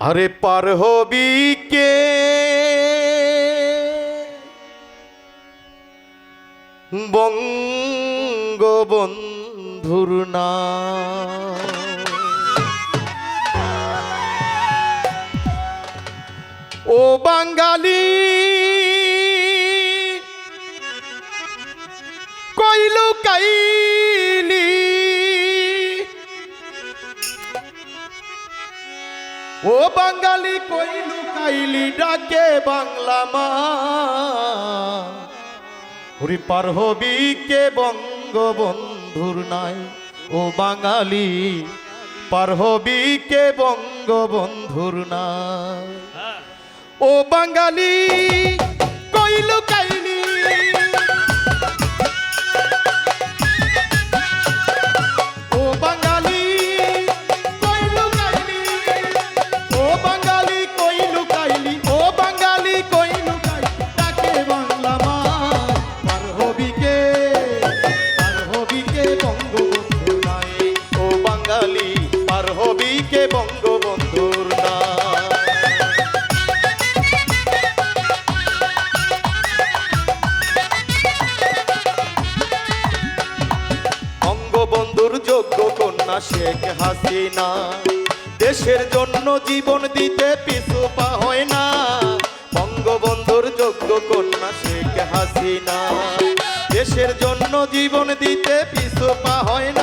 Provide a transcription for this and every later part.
আরে পার হবি কে? বঙ্গবন্ধুর না। ও বাঙালি কইলু কাইলি ও বাঙালি কইলু কাইলি ডাকে বাংলা মা। হরি পার হবি কে বঙ্গবন্ধুর নাই। ও বাঙালি, পার হবি কে বঙ্গবন্ধুর নাই। ও বাঙালি কইলু কাইলি কে বঙ্গবন্ধু নাই ও বাঙালি, পার হবি কে বঙ্গবন্ধুর নাই বঙ্গবন্ধুর যোগ্য কন্যা শেখ হাসিনা। দেশের জন্য জীবন দিতে পিছু পা হয় না। বঙ্গবন্ধুর যোগ্য কন্যা শেখ হাসিনা। জীবন দিতে পিছু পা হয় না।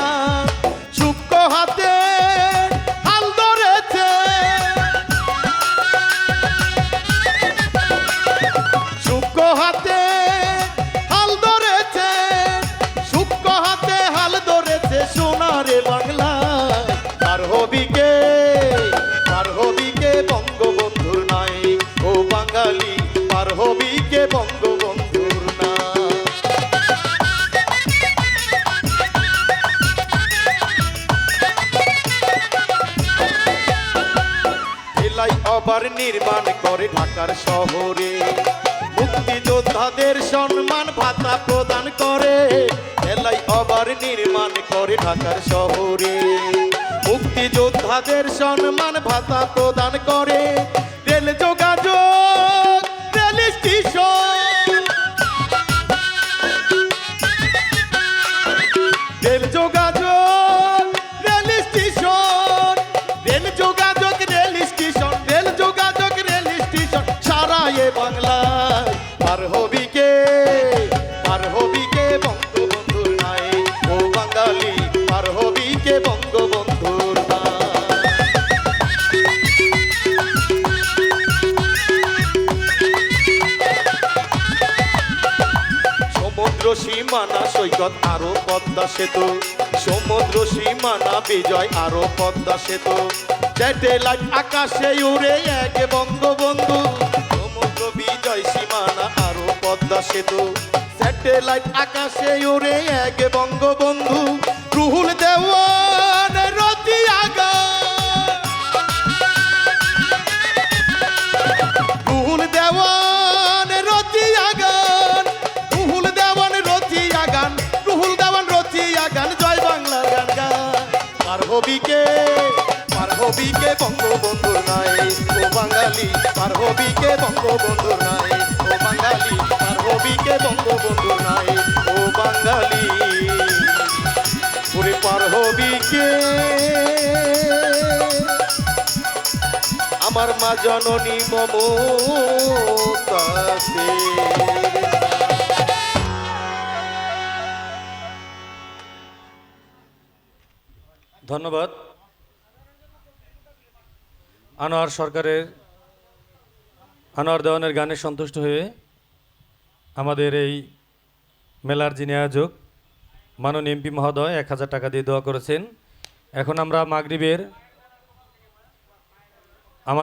আবার নির্মাণ করে ঢাকার শহরে। মুক্তিযোদ্ধাদের সম্মান ভাতা প্রদান করে, এলাই আবার নির্মাণ করে ঢাকার শহরে। মুক্তিযোদ্ধাদের সম্মান ভাতা প্রদান করে সীমানা সৈকত, আরও পদ্মা সেতু। সমুদ্র সীমানা, বিজয়, আরও পদ্মা সেতু। স্যাটেলাইট আকাশে উড়ে এক বঙ্গবন্ধু। সমুদ্র, বিজয়, সীমানা, আরও পদ্মা সেতু। স্যাটেলাইট আকাশে উড়ে এক বঙ্গবন্ধু। রুহুল দেওয়ান রতি আগা হবিকে পার হবিকে বঙ্গবন্ধুর নাই, ও বাঙালি পার হবিকে বঙ্গবন্ধুর নাই, ও বাঙালি পার হবিকে বঙ্গবন্ধুর নাই, ও বাঙালি। পুরে পার আমার মা জননী মমতা ধন্যবাদ। আনোয়ার সরকারের, আনোয়ার দেওয়ানের গানে সন্তুষ্ট হয়ে আমাদের এই মেলার যিনি আয়োজক, মাননীয় এমপি মহোদয়, এক হাজার টাকা দিয়ে দেওয়া করেছেন। এখন আমরা মাগরিবের